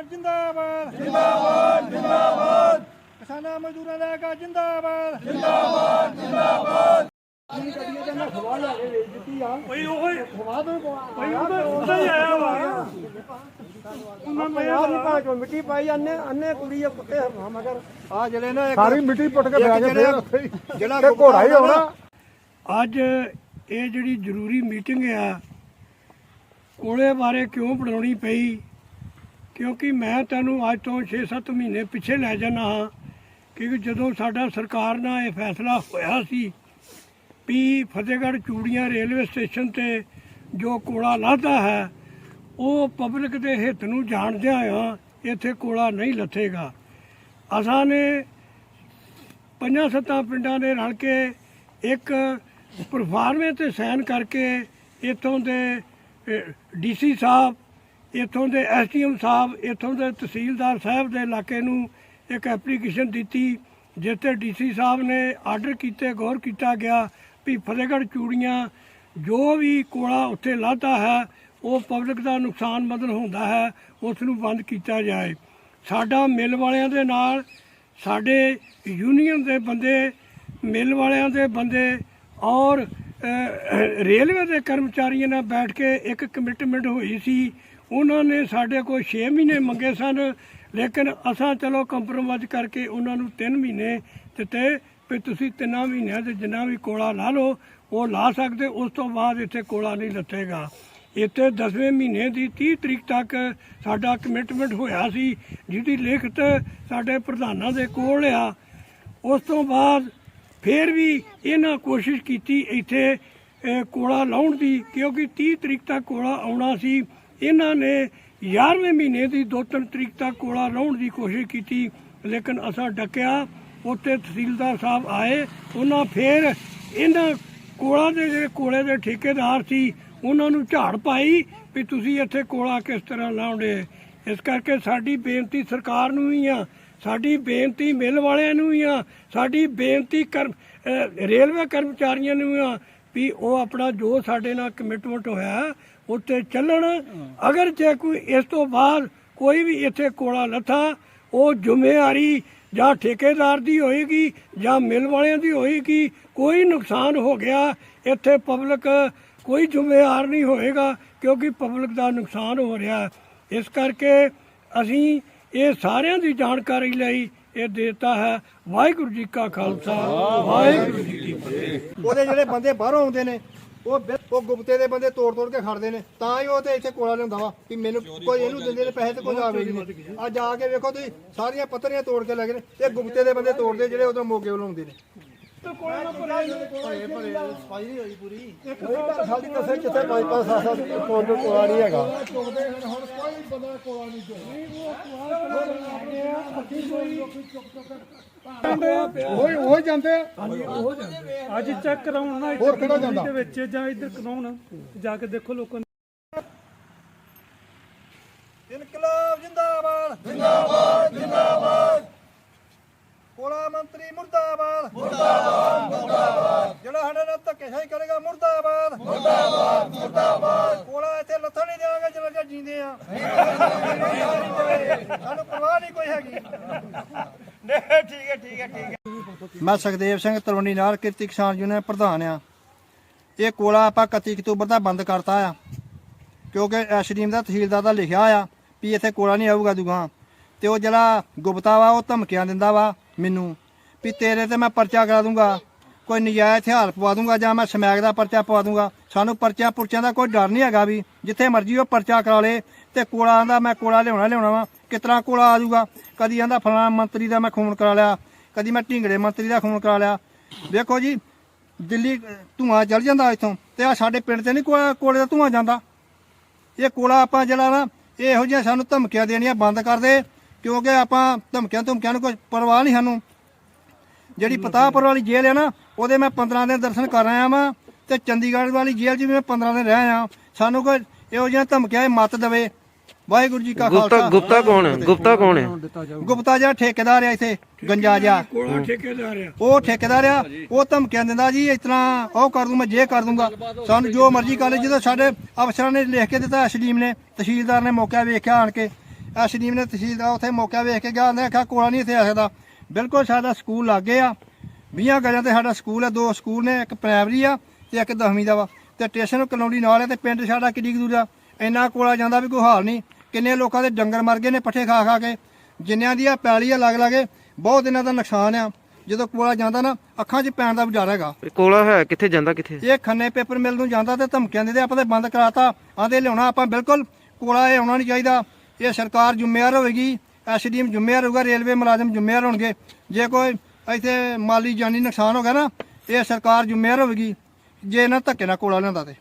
ਸਰਕਾਰ ਜਿੰਦਾਬਾਦ। ਜਿੰਦਾਬਾਦ ਜਿੰਦਾਬਾਦ ਕਿਸਾਨਾਂ ਮਜ਼ਦੂਰਾਂ ਦਾ ਏਕਾ ਜਿੰਦਾਬਾਦ। ਜਿੰਦਾਬਾਦ ਜਿੰਦਾਬਾਦ ਹਵਾ ਲਾ ਕੇ ਵੇਚ ਦਿੱਤੀ ਆ ਕੋਈ ਉਹ ਕੋਈ ਉਹਦਾ ਉਹਦਾ ਹੀ ਆਇਆ ਵਾ। ਉਹਨਾਂ ਨੇ ਯਾਰ ਨਹੀਂ ਪਾ ਕੇ ਮਿੱਟੀ ਪਾਈ ਅੰਨੇ ਅੰਨੇ ਕੁੜੀ ਆ ਕੁੱਤੇ ਮਗਰ। ਆ ਜਿਹੜੇ ਨਾ ਇੱਕ ਸਾਰੀ ਮਿੱਟੀ ਪੁੱਟ ਕੇ ਬਹਿ ਗਏ ਹੀ। ਜਿਹੜਾ ਘੋੜਾ ਹੀ ਆਉਣਾ। ਅੱਜ ਇਹ ਜਿਹੜੀ ਜ਼ਰੂਰੀ ਮੀਟਿੰਗ ਆ ਕੋਲੇ ਬਾਰੇ ਕਿਉਂ ਬਣਾਉਣੀ ਪਈ? ਕਿਉਂਕਿ ਮੈਂ ਤੈਨੂੰ ਅੱਜ ਤੋਂ 6-7 ਮਹੀਨੇ ਪਿੱਛੇ ਲੈ ਜਾਣਾ ਹਾਂ ਕਿਉਂਕਿ ਜਦੋਂ ਸਾਡਾ ਸਰਕਾਰ ਨਾਲ ਇਹ ਫੈਸਲਾ ਹੋਇਆ ਸੀ ਵੀ ਫਤਿਹਗੜ੍ਹ ਚੂੜੀਆਂ ਰੇਲਵੇ ਸਟੇਸ਼ਨ ਤੇ ਜੋ ਕੋਲਾ ਲਾਦਾ ਹੈ, ਉਹ ਪਬਲਿਕ ਦੇ ਹਿੱਤ ਨੂੰ ਜਾਣਦਿਆਂ ਆ ਇੱਥੇ ਕੋਲਾ ਨਹੀਂ ਲੱਥੇਗਾ। ਅਸਾਂ ਨੇ ਪੰਜਾਂ ਸੱਤਾਂ ਪਿੰਡਾਂ ਦੇ ਰਲ ਕੇ ਇੱਕ ਪਰਫਾਰਮੇ ਤੇ ਸਾਈਨ ਕਰਕੇ ਇੱਥੋਂ ਦੇ ਡੀਸੀ ਸਾਹਿਬ ਇੱਥੋਂ ਦੇ ਐਸਡੀਐਮ ਸਾਹਿਬ, ਇੱਥੋਂ ਦੇ ਤਹਿਸੀਲਦਾਰ ਸਾਹਿਬ ਦੇ ਇਲਾਕੇ ਨੂੰ ਇੱਕ ਐਪਲੀਕੇਸ਼ਨ ਦਿੱਤੀ, ਜਿੱਥੇ ਡੀਸੀ ਸਾਹਿਬ ਨੇ ਆਰਡਰ ਕੀਤੇ, ਗੌਰ ਕੀਤਾ ਗਿਆ ਵੀ ਫਤਿਹਗੜ੍ਹ ਚੂੜੀਆਂ ਜੋ ਵੀ ਕੋਲਾ ਉੱਥੇ ਲਾਤਾ ਹੈ, ਉਹ ਪਬਲਿਕ ਦਾ ਨੁਕਸਾਨ ਮਦਨ ਹੁੰਦਾ ਹੈ, ਉਸ ਨੂੰ ਬੰਦ ਕੀਤਾ ਜਾਏ। ਸਾਡਾ ਮਿਲ ਵਾਲਿਆਂ ਦੇ ਨਾਲ, ਸਾਡੇ ਯੂਨੀਅਨ ਦੇ ਬੰਦੇ, ਮਿਲ ਵਾਲਿਆਂ ਦੇ ਬੰਦੇ ਔਰ ਰੇਲਵੇ ਦੇ ਕਰਮਚਾਰੀਆਂ ਨਾਲ ਬੈਠ ਕੇ ਇੱਕ ਕਮਿਟਮੈਂਟ ਹੋਈ ਸੀ ਉਹਨਾਂ ਨੇ ਸਾਡੇ ਕੋਲ 6 ਮਹੀਨੇ ਮੰਗੇ ਸਨ, ਲੇਕਿਨ ਅਸਾਂ ਚਲੋ ਕੰਪਰੋਮਾਈਜ਼ ਕਰਕੇ ਉਹਨਾਂ ਨੂੰ 3 ਮਹੀਨੇ ਦਿੱਤੇ, ਵੀ ਤੁਸੀਂ ਤਿੰਨਾਂ ਮਹੀਨਿਆਂ ਦੇ ਜਿੰਨਾ ਵੀ ਕੋਲਾ ਲਾ ਲਓ, ਉਹ ਲਾ ਸਕਦੇ, ਉਸ ਤੋਂ ਬਾਅਦ ਇੱਥੇ ਕੋਲਾ ਨਹੀਂ ਲੱਥੇਗਾ। ਇੱਥੇ 10ਵੇਂ ਮਹੀਨੇ ਦੀ 30 ਤਰੀਕ ਤੱਕ ਸਾਡਾ ਕਮਿਟਮੈਂਟ ਹੋਇਆ ਸੀ, ਜਿਹਦੀ ਲਿਖਤ ਸਾਡੇ ਪ੍ਰਧਾਨਾਂ ਦੇ ਕੋਲ ਆ। ਉਸ ਤੋਂ ਬਾਅਦ ਫਿਰ ਵੀ ਇਹਨਾਂ ਕੋਸ਼ਿਸ਼ ਕੀਤੀ ਇੱਥੇ ਕੋਲਾ ਲਾਉਣ ਦੀ, ਕਿਉਂਕਿ 30 ਤਰੀਕ ਤੱਕ ਕੋਲਾ ਆਉਣਾ ਸੀ। ਇਹਨਾਂ ਨੇ 11ਵੇਂ ਮਹੀਨੇ ਦੀ 2-3 ਤਰੀਕ ਤੱਕ ਕੋਲਾ ਲਾਉਣ ਦੀ ਕੋਸ਼ਿਸ਼ ਕੀਤੀ, ਲੇਕਿਨ ਅਸਾਂ ਡੱਕਿਆ, ਉੱਥੇ ਤਹਿਸੀਲਦਾਰ ਸਾਹਿਬ ਆਏ, ਉਹਨਾਂ ਫਿਰ ਇਹਨਾਂ ਕੋਲਾ ਦੇ ਜਿਹੜੇ ਕੋਲੇ ਦੇ ਠੇਕੇਦਾਰ ਸੀ, ਉਹਨਾਂ ਨੂੰ ਝਾੜ ਪਾਈ ਵੀ ਤੁਸੀਂ ਇੱਥੇ ਕੋਲਾ ਕਿਸ ਤਰ੍ਹਾਂ ਲਾਉਂਦੇ। ਇਸ ਕਰਕੇ ਸਾਡੀ ਬੇਨਤੀ ਸਰਕਾਰ ਨੂੰ ਹੀ ਆ, ਸਾਡੀ ਬੇਨਤੀ ਮਿਲ ਵਾਲਿਆਂ ਨੂੰ ਹੀ ਆ, ਸਾਡੀ ਬੇਨਤੀ ਕਰ ਰੇਲਵੇ ਕਰਮਚਾਰੀਆਂ ਨੂੰ ਆ, ਵੀ ਉਹ ਆਪਣਾ ਜੋ ਸਾਡੇ ਨਾਲ ਕਮਿਟਮੈਂਟ ਹੋਇਆ ਉੱਤੇ ਚੱਲਣ। ਅਗਰ ਜੇ ਕੋਈ ਇਸ ਤੋਂ ਬਾਅਦ ਕੋਈ ਵੀ ਇੱਥੇ ਕੋਲਾ ਲੱਥਾ ਉਹ ਜ਼ਿੰਮੇਵਾਰੀ ਜਾਂ ਠੇਕੇਦਾਰ ਦੀ ਹੋਏਗੀ ਜਾਂ ਮਿਲ ਵਾਲਿਆਂ ਦੀ ਹੋਏਗੀ ਕੋਈ ਨੁਕਸਾਨ ਹੋ ਗਿਆ ਇੱਥੇ ਪਬਲਿਕ ਕੋਈ ਜ਼ਿੰਮੇਵਾਰ ਨਹੀਂ ਹੋਏਗਾ ਕਿਉਂਕਿ ਪਬਲਿਕ ਦਾ ਨੁਕਸਾਨ ਹੋ ਰਿਹਾ। ਇਸ ਕਰਕੇ ਅਸੀਂ ਇਹ ਸਾਰਿਆਂ ਦੀ ਜਾਣਕਾਰੀ ਲਈ ਇਹ ਦੇਤਾ ਹੈ। ਵਾਹਿਗੁਰੂ ਜੀ ਕਾ ਖਾਲਸਾ। ਵਾਹਿਗੁਰੂ ਜੀ ਕੀ ਫਤਿਹ। ਉਹਦੇ ਜਿਹੜੇ ਬੰਦੇ ਬਾਹਰੋਂ ਆਉਂਦੇ ਨੇ ਉਹ ਉਹ ਗੁਪਤੇ ਦੇ ਬੰਦੇ ਤੋੜ ਤੋੜ ਕੇ ਖੜਦੇ ਨੇ। ਤਾਂ ਹੀ ਉਹ ਤੇ ਇੱਥੇ ਕੋਲਾ ਲਿਆਉਂਦਾ ਵਾ ਵੀ ਮੈਨੂੰ ਕੋਈ ਇਹਨੂੰ ਦਿੰਦੇ ਨੇ ਪੈਸੇ ਤੇ ਕੋਈ ਆਵੇ ਨਹੀਂ। ਅੱਜ ਆ ਕੇ ਵੇਖੋ ਤੁਸੀਂ ਸਾਰੀਆਂ ਪੱਤਰੀਆਂ ਤੋੜ ਕੇ ਲੱਗੇ ਨੇ। ਇਹ ਗੁਪਤੇ ਦੇ ਬੰਦੇ ਤੋੜਦੇ ਜਿਹੜੇ ਉਦੋਂ ਮੋਗੇ ਵੱਲੋਂ ਆਉਂਦੇ ਨੇ। ਸਾਡੀ ਕਸੇ ਕਿੱਥੇ ਪੰਜ ਪੰਜ ਸੱਤ ਸੱਤ ਕੋਲ ਨੂੰ ਕੋਲਾ ਨਹੀਂ ਹੈਗਾ। ਉਹ ਉਹ ਜਾਂਦੇ ਆ। ਅੱਜ ਚੈੱਕ ਕਰਾਉਣ ਨਾ ਹੋਰ ਕਿਹੜਾ ਜਾਂਦਾ? ਦੇ ਵਿੱਚ ਜਾਂ ਇੱਧਰ ਕਰਾਉਣ ਜਾ ਕੇ ਦੇਖੋ ਲੋਕਾਂ ਇਨਕਲਾਬ ਜਿੰਦਾਬਾਦ। ਜਿੰਦਾਬਾਦ ਕੋਲਾ ਮੰਤਰੀ ਮੁਰਦਾਬਾਦ ਮੁਰਦਾਬਾਦ ਮੁਰਦਾਬਾਦ ਜਿਹੜਾ ਸਾਡੇ ਨਾਲ ਧੱਕੇਸ਼ਾਹੀ ਕਰੇਗਾ ਮੁਰਦਾਬਾਦ ਮੁਰਦਾਬਾਦ ਮੁਰਦਾਬਾਦ ਕੋਲਾ ਇੱਥੇ ਲੱਥਣ ਨਹੀਂ ਦੇਵਾਂਗੇ ਜਦੋਂ ਤੱਕ ਜੀਂਦੇ ਆ ਸਾਨੂੰ ਪਰਵਾਹ ਨਹੀਂ ਕੋਈ ਹੈਗੀ। ਨਹੀਂ ਠੀਕ ਹੈ ਠੀਕ ਹੈ ਠੀਕ ਹੈ। ਮੈਂ ਸੁਖਦੇਵ ਸਿੰਘ ਤਰਵੰਡੀ ਨਾਲ ਕਿਰਤੀ ਕਿਸਾਨ ਯੂਨੀਅਨ ਪ੍ਰਧਾਨ ਆ ਇਹ ਕੋਲਾ ਆਪਾਂ 31 ਅਕਤੂਬਰ ਦਾ ਬੰਦ ਕਰਤਾ ਆ। ਕਿਉਂਕਿ ਐਸਡੀਐਮ ਦਾ ਤਹਿਸੀਲਦਾਰ ਦਾ ਲਿਖਿਆ ਆ ਵੀ ਇੱਥੇ ਕੋਲਾ ਨਹੀਂ ਆਊਗਾ ਦੁਗਾਂ। ਤੇ ਉਹ ਜਿਹੜਾ ਗੁਪਤਾ ਵਾ ਉਹ ਧਮਕੀਆਂ ਦਿੰਦਾ ਵਾ ਮੈਨੂੰ ਵੀ ਤੇਰੇ ਤੇ ਮੈਂ ਪਰਚਾ ਕਰਾ ਦੂੰਗਾ। ਕੋਈ ਨਜਾਇਜ਼ ਹਥਿਆਰ ਪਵਾ ਦੂੰਗਾ ਜਾਂ ਮੈਂ ਸਮੈਕ ਦਾ ਪਰਚਾ ਪਵਾ ਦੂੰਗਾ ਸਾਨੂੰ ਪਰਚਾ ਪੁਰਚਿਆਂ ਦਾ ਕੋਈ ਡਰ ਨਹੀਂ ਹੈਗਾ ਵੀ ਜਿੱਥੇ ਮਰਜ਼ੀ ਉਹ ਪਰਚਾ ਕਰਾ ਲੇ ਤੇ ਕੋਲਾ ਆਂਦਾ ਮੈਂ ਕੋਲਾ ਲਿਆਉਣਾ ਲਿਆਉਣਾ ਵਾ ਕਿਤਨਾ ਕੋਲਾ ਆ ਜਾਊਗਾ? ਕਦੀ ਆਂਦਾ ਫਲਾਣਾ ਮੰਤਰੀ ਦਾ ਮੈਂ ਖੂਨ ਕਰਾ ਲਿਆ ਕਦੀ ਮੈਂ ਢਿੰਗੜੇ ਮੰਤਰੀ ਦਾ ਖੂਨ ਕਰਾ ਲਿਆ। ਦੇਖੋ ਜੀ ਦਿੱਲੀ ਧੂੰਆਂ ਚੜ ਜਾਂਦਾ ਇੱਥੋਂ ਤੇ ਆ ਸਾਡੇ ਪਿੰਡ ਤੇ ਨਹੀਂ ਕੋਲਾ ਕੋਲੇ ਦਾ ਧੂੰਆਂ ਜਾਂਦਾ। ਇਹ ਕੋਲਾ ਆਪਾਂ ਜਿਹੜਾ ਨਾ ਇਹ ਇਹੋ ਜਿਹੀਆਂ ਸਾਨੂੰ ਧਮਕੀਆਂ ਦੇਣੀਆਂ ਬੰਦ ਕਰ ਦੇ ਕਿਉਂਕਿ ਆਪਾਂ ਧਮਕੀਆਂ ਧਮਕੀਆਂ ਨੂੰ ਕੋਈ ਪਰਵਾਹ ਨਹੀਂ ਸਾਨੂੰ। ਜਿਹੜੀ ਪਤਾਪੁਰ ਵਾਲੀ ਜੇਲ੍ਹ ਹੈ ਨਾ ਉਹਦੇ ਮੈਂ 15 ਦਿਨ ਦਰਸ਼ਨ ਕਰ ਆਇਆ ਵਾਂ ਤੇ ਚੰਡੀਗੜ੍ਹ ਵਾਲੀ ਜੇਲ੍ਹ 'ਚ ਵੀ ਮੈਂ 15 ਦਿਨ ਰਹਿ ਆ ਸਾਨੂੰ ਕੋਈ ਇਹੋ ਜਿਹੀਆਂ ਧਮਕੀਆਂ ਮਤ ਦੇਵੇ। ਵਾਹਿਗੁਰੂ ਜੀ ਕਾ ਗੁਪਤਾ ਖਾਲਸਾ। ਗੁਪਤਾ ਕੌਣ ਹੈ? ਗੁਪਤਾ ਕੌਣ ਹੈ? ਗੁਪਤਾ ਜਿਹੜਾ ਠੇਕੇਦਾਰ ਆ ਇੱਥੇ ਗੰਜਾ ਜਾ ਕੋਲਾ ਠੇਕੇਦਾਰ ਆ। ਉਹ ਠੇਕੇਦਾਰ ਆ ਉਹ ਧਮਕੀਆਂ ਦਿੰਦਾ ਜੀ ਤਰ੍ਹਾਂ ਉਹ ਕਰ ਦੂੰ ਮੈਂ ਜੇ ਕਰ ਦੂੰਗਾ। ਸਾਨੂੰ ਜੋ ਮਰਜ਼ੀ ਕਰ ਲੈ ਜਦੋਂ ਸਾਡੇ ਅਫਸਰਾਂ ਨੇ ਲਿਖ ਕੇ ਦਿੱਤਾ ਐਸਡੀਐਮ ਨੇ ਤਹਿਸੀਲਦਾਰ ਨੇ ਮੌਕਾ ਵੇਖਿਆ ਆਣ ਕੇ। ਐਸਡੀਐਮ ਨੇ ਤਹਿਸੀਲਦਾਰ ਉੱਥੇ ਮੌਕਾ ਵੇਖ ਕੇ ਗਿਆ ਉਹਨੇ ਆਖਿਆ ਕੋਲਾ ਨਹੀਂ ਇੱਥੇ ਆ ਸਕਦਾ। ਬਿਲਕੁਲ ਸਾਡਾ ਸਕੂਲ ਲੱਗੇ ਆ। 20 ਗਜਾਂ ਤੇ ਸਾਡਾ ਸਕੂਲ ਹੈ ਦੋ ਸਕੂਲ ਨੇ ਇੱਕ ਪ੍ਰਾਇਮਰੀ ਆ ਤੇ ਇੱਕ ਦਸਵੀਂ ਦਾ ਵਾ। ਤੇ ਸਟੇਸ਼ਨ ਕਲੋਨੀ ਨਾਲ ਹੈ ਤੇ ਪਿੰਡ ਸਾਡਾ ਕਿੱਡੀ ਕੁ ਦੂਰ ਆ। ਇੰਨਾ ਕੋਲਾ ਜਾਂਦਾ ਵੀ ਕੋਈ ਹਾਲ ਨਹੀਂ ਕਿੰਨੇ ਲੋਕਾਂ ਦੇ ਡੰਗਰ ਮਰ ਗਏ ਨੇ ਪੱਠੇ ਖਾ ਖਾ ਕੇ। ਜਿੰਨਿਆਂ ਦੀ ਆ ਪੈਲੀ ਆ ਲੱਗ ਲਾਗੇ ਬਹੁਤ ਇਹਨਾਂ ਦਾ ਨੁਕਸਾਨ ਆ। ਜਦੋਂ ਕੋਲਾ ਜਾਂਦਾ ਨਾ ਅੱਖਾਂ 'ਚ ਪੈਣ ਦਾ ਵਿਚਾਰ ਹੈਗਾ। ਕੋਲਾ ਹੈ ਕਿੱਥੇ ਜਾਂਦਾ ਕਿੱਥੇ? ਇਹ ਖੰਨੇ ਪੇਪਰ ਮਿਲ ਨੂੰ ਜਾਂਦਾ ਤੇ ਧਮਕੀਆਂ ਦਿੰਦੇ ਆਪਾਂ ਤੇ ਬੰਦ ਕਰਾਤਾ ਆਂਦੇ ਲਿਆਉਣਾ ਆਪਾਂ ਬਿਲਕੁਲ। ਕੋਲਾ ਇਹ ਆਉਣਾ ਨਹੀਂ ਚਾਹੀਦਾ। ਇਹ ਸਰਕਾਰ ਜ਼ਿੰਮੇਵਾਰ ਹੋਵੇਗੀ ਐਸਡੀਐਮ ਜ਼ਿੰਮੇਵਾਰ ਹੋਊਗਾ ਰੇਲਵੇ ਮੁਲਾਜ਼ਮ ਜ਼ਿੰਮੇਵਾਰ ਹੋਣਗੇ। ਜੇ ਕੋਈ ਇੱਥੇ ਮਾਲੀ ਜਾਨੀ ਨੁਕਸਾਨ ਹੋ ਗਿਆ ਨਾ, ਇਹ ਸਰਕਾਰ ਜ਼ਿੰਮੇਵਾਰ ਹੋਵੇਗੀ, ਜੇ ਇਹਨਾਂ ਧੱਕੇ ਨਾਲ ਕੋਲਾ ਲਿਆਂਦਾ ਤੇ।